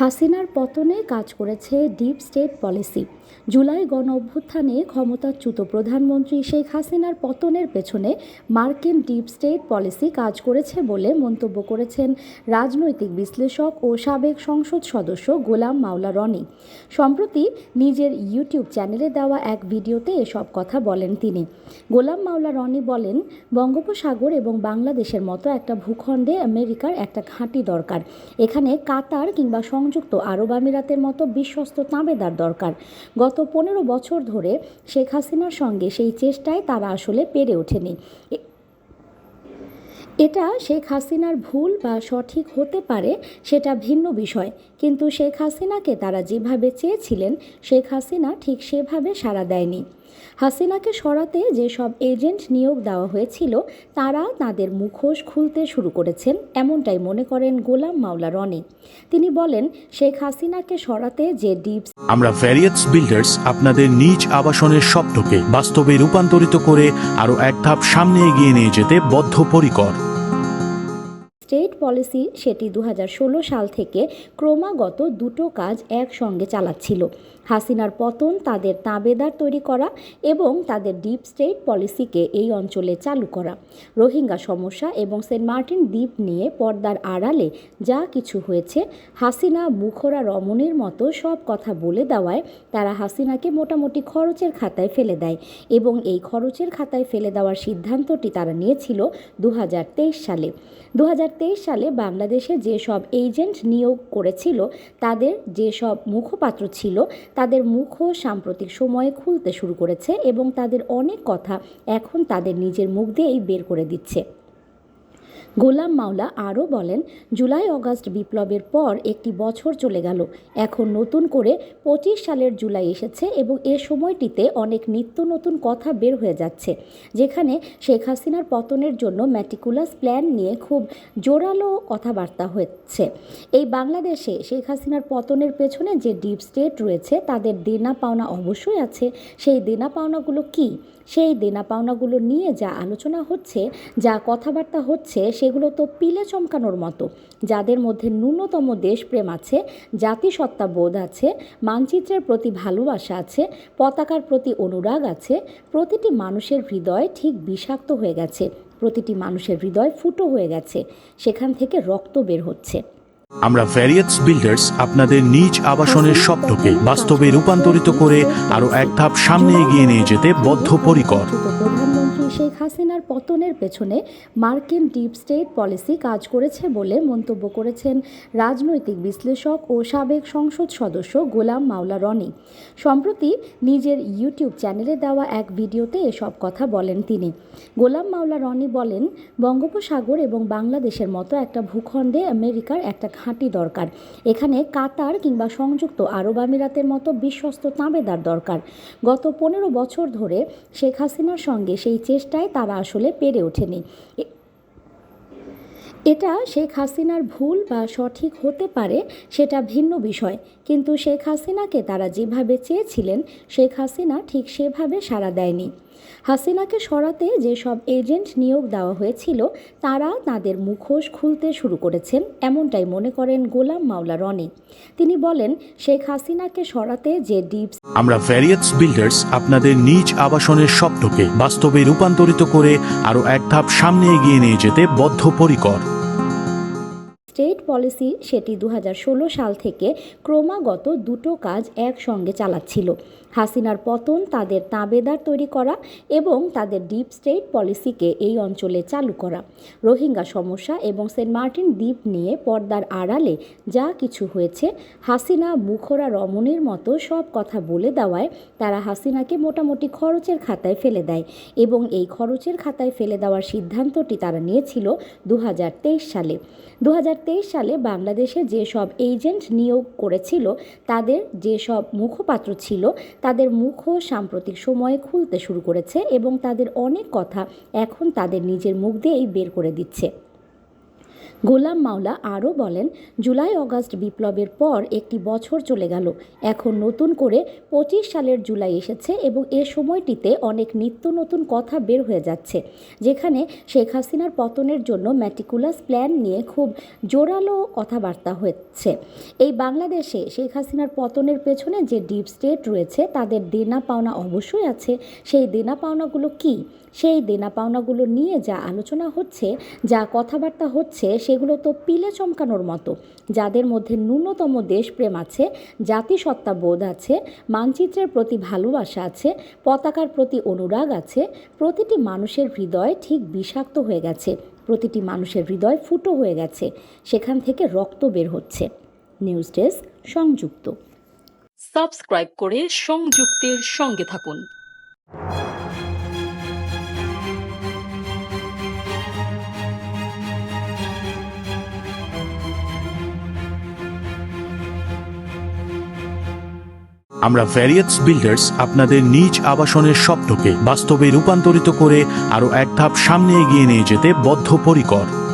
হাসিনার পতনে কাজ করেছে ডিপ স্টেট পলিসি জুলাই গণ অভ্যুত্থানে ক্ষমতাচ্যুত প্রধানমন্ত্রী শেখ হাসিনার পতনের পেছনে মার্কিন ডিপ স্টেট পলিসি কাজ করেছে বলে মন্তব্য করেছেন রাজনৈতিক বিশ্লেষক ও সাবেক সংসদ সদস্য গোলাম মাওলা রনি। সম্প্রতি নিজের ইউটিউব চ্যানেলে দেওয়া এক ভিডিওতে এসব কথা বলেন তিনি। গোলাম মাওলা রনি বলেন, বঙ্গোপসাগর এবং বাংলাদেশের মতো একটা ভূখণ্ডে আমেরিকার একটা ঘাঁটি দরকার। এখানে কাতার কিংবা সংযুক্ত আরব আমিরাতের মতো বিশ্বস্ত তাঁবেদার দরকার। গত পনেরো বছর ধরে শেখ হাসিনার সঙ্গে সেই চেষ্টায় তারা আসলে পেরে ওঠেনি। এটা শেখ হাসিনার ভুল বা সঠিক হতে পারে সেটা ভিন্ন বিষয়। কিন্তু শেখ হাসিনাকে তারা যেভাবে চেয়েছিলেন, শেখ হাসিনা ঠিক সেভাবে সাড়া দেয়নি। হাসিনাকে সরাতে যেসব এজেন্ট নিয়োগ দেওয়া হয়েছিল তারা তাদের মুখোশ খুলতে শুরু করেছেন এমনটাই মনে করেন গোলাম মাওলা রনি। তিনি বলেন শেখ হাসিনাকে সরাতে যে ডিপ আমরা ভ্যারিয়েটস বিল্ডার্স আপনাদের নিজ আবাসনের স্বপ্নকে বাস্তবে রূপান্তরিত করে আরও এক ধাপ সামনে এগিয়ে নিয়ে যেতে বদ্ধপরিকর। স্টেট পলিসি সেটি দু হাজার ষোলো সাল থেকে ক্রমাগত দুটো কাজ একসঙ্গে চালাচ্ছিল। হাসিনার পতন, তাদের তাঁবেদার তৈরি করা এবং তাদের ডিপ স্টেট পলিসিকে এই অঞ্চলে চালু করা। রোহিঙ্গা সমস্যা এবং সেন্ট মার্টিন দ্বীপ নিয়ে পর্দার আড়ালে যা কিছু হয়েছে, হাসিনা মুখরা রমণীর মতো সব কথা বলে দেওয়ায় তারা হাসিনাকে মোটামুটি খরচের খাতায় ফেলে দেয় এবং এই খরচের খাতায় ফেলে দেওয়ার সিদ্ধান্তটি তারা নিয়েছিল দু হাজার তেইশ সালে। দু হাজার তেইশ সালে বাংলাদেশে যেসব এজেন্ট নিয়োগ করেছিল, তাদের যেসব মুখপাত্র ছিল তাদের মুখও সাম্প্রতিক সময়ে খুলতে শুরু করেছে এবং তাদের অনেক কথা এখন তাদের নিজের মুখ দিয়েই বের করে দিচ্ছে। গোলাম মাওলা আরও বলেন, জুলাই অগাস্ট বিপ্লবের পর একটি বছর চলে গেল। এখন নতুন করে পঁচিশ সালের জুলাই এসেছে এবং এ সময়টিতে অনেক নিত্য নতুন কথা বের হয়ে যাচ্ছে, যেখানে শেখ হাসিনার পতনের জন্য ম্যাটিকুলাস প্ল্যান নিয়ে খুব জোরালো কথাবার্তা হচ্ছে। এই বাংলাদেশে শেখ হাসিনার পতনের পেছনে যে ডিপ স্টেট রয়েছে, তাদের দেনা পাওনা অবশ্যই আছে। সেই দেনা পাওনাগুলো কী? সেই দেনা পাওনাগুলো নিয়ে যা আলোচনা হচ্ছে, যা কথাবার্তা হচ্ছে সেগুলো তো পিলে চমকানোর মতো। যাদের মধ্যে ন্যূনতম দেশপ্রেম আছে, জাতিসত্তা বোধ আছে, মানচিত্রের প্রতি ভালোবাসা আছে, পতাকার প্রতি অনুরাগ আছে, প্রতিটি মানুষের হৃদয় ঠিক বিষাক্ত হয়ে গেছে, প্রতিটি মানুষের হৃদয় ফুটো হয়ে গেছে, সেখান থেকে রক্ত বের হচ্ছে। আমরা ভ্যারিয়েটস বিল্ডার্স আপনাদের নিজ আবাসনের স্বপ্নকে বাস্তবে রূপান্তরিত করে আরও এক ধাপ সামনে এগিয়ে নিয়ে যেতে বদ্ধপরিকর। শেখ হাসিনার পতনের পেছনে মার্কিন ডিপ স্টেট পলিসি কাজ করেছে বলে মন্তব্য করেছেন রাজনৈতিক বিশ্লেষক ও সাবেক সংসদ সদস্য গোলাম মাওলা রনি। সম্প্রতি নিজের ইউটিউব চ্যানেলে দেওয়া এক ভিডিওতে এসব কথা বলেন তিনি। গোলাম মাওলা রনি বলেন, বঙ্গোপসাগর এবং বাংলাদেশের মতো একটা ভূখণ্ডে আমেরিকার একটা ঘাঁটি দরকার। এখানে কাতার কিংবা সংযুক্ত আরব আমিরাতের মতো বিশ্বস্ত তাঁবেদার দরকার। গত পনেরো বছর ধরে শেখ হাসিনার সঙ্গে সেই চেষ্টায় তারা আসলে পেরে ওঠেনি। এটা শেখ হাসিনার ভুল বা সঠিক হতে পারে সেটা ভিন্ন বিষয়। কিন্তু শেখ হাসিনাকে তারা যেভাবে চেয়েছিলেন, শেখ হাসিনা ঠিক সেভাবে সাড়া দেয়নি। হাসিনাকে সরাতে যেসব এজেন্ট নিয়োগ দেওয়া হয়েছিল তারা তাদের মুখোশ খুলতে শুরু করেছেন এমনটাই মনে করেন গোলাম মাওলা রনি। তিনি বলেন শেখ হাসিনাকে সরাতে যে ডিপ আমরা ভ্যারিয়েটস বিল্ডার্স আপনাদের নিজ আবাসনের স্বপ্নকে বাস্তবে রূপান্তরিত করে আরও এক ধাপ সামনে এগিয়ে নিয়ে যেতে বদ্ধপরিকর। স্টেট পলিসি সেটি দু হাজার ষোলো সাল থেকে ক্রমাগত দুটো কাজ একসঙ্গে চালাচ্ছিল। হাসিনার পতন, তাদের তাঁবেদার তৈরি করা এবং তাদের ডিপ স্টেট পলিসিকে এই অঞ্চলে চালু করা। রোহিঙ্গা সমস্যা এবং সেন্ট মার্টিন দ্বীপ নিয়ে পর্দার আড়ালে যা কিছু হয়েছে, হাসিনা মুখরা রমণীর মতো সব কথা বলে দেওয়ায় তারা হাসিনাকে মোটামুটি খরচের খাতায় ফেলে দেয় এবং এই খরচের খাতায় ফেলে দেওয়ার সিদ্ধান্তটি তারা নিয়েছিল দু হাজার তেইশ সালে। দু হাজার তেইশ সালে বাংলাদেশে যেসব এজেন্ট নিয়োগ করেছিল, তাদের যেসব মুখপাত্র ছিল তাদের মুখও সাম্প্রতিক সময়ে খুলতে শুরু করেছে এবং তাদের অনেক কথা এখন তাদের নিজের মুখ দিয়েই বের করে দিচ্ছে। গোলাম মাওলা আরও বলেন, জুলাই অগাস্ট বিপ্লবের পর একটি বছর চলে গেল। এখন নতুন করে পঁচিশ সালের জুলাই এসেছে এবং এ সময়টিতে অনেক নিত্য নতুন কথা বের হয়ে যাচ্ছে, যেখানে শেখ হাসিনার পতনের জন্য ম্যাটিকুলাস প্ল্যান নিয়ে খুব জোরালো কথাবার্তা হচ্ছে। এই বাংলাদেশে শেখ হাসিনার পতনের পেছনে যে ডিপ স্টেট রয়েছে, তাদের দেনা পাওনা অবশ্যই আছে। সেই দেনা পাওনাগুলো কি? সেই দেনা পাওনাগুলো নিয়ে যা আলোচনা হচ্ছে, যা কথাবার্তা হচ্ছে, সেগুলো তো পিলে চমকানোর মতো। যাদের মধ্যে ন্যূনতম দেশপ্রেম আছে, জাতিসত্তা বোধ আছে, মানচিত্রের প্রতি ভালোবাসা আছে, পতাকার প্রতি অনুরাগ আছে, প্রতিটি মানুষের হৃদয় ঠিক বিষাক্ত হয়ে গেছে, প্রতিটি মানুষের হৃদয় ফুটো হয়ে গেছে, সেখান থেকে রক্ত বের হচ্ছে। নিউজ ডেস্ক, সংযুক্ত। সাবস্ক্রাইব করে সংযুক্তের সঙ্গে থাকুন। আমরা ভ্যারিয়েটস বিল্ডার্স আপনাদের নিজ আবাসনের স্বপ্নকে বাস্তবে রূপান্তরিত করে আরও এক ধাপ সামনে এগিয়ে নিয়ে যেতে বদ্ধপরিকর।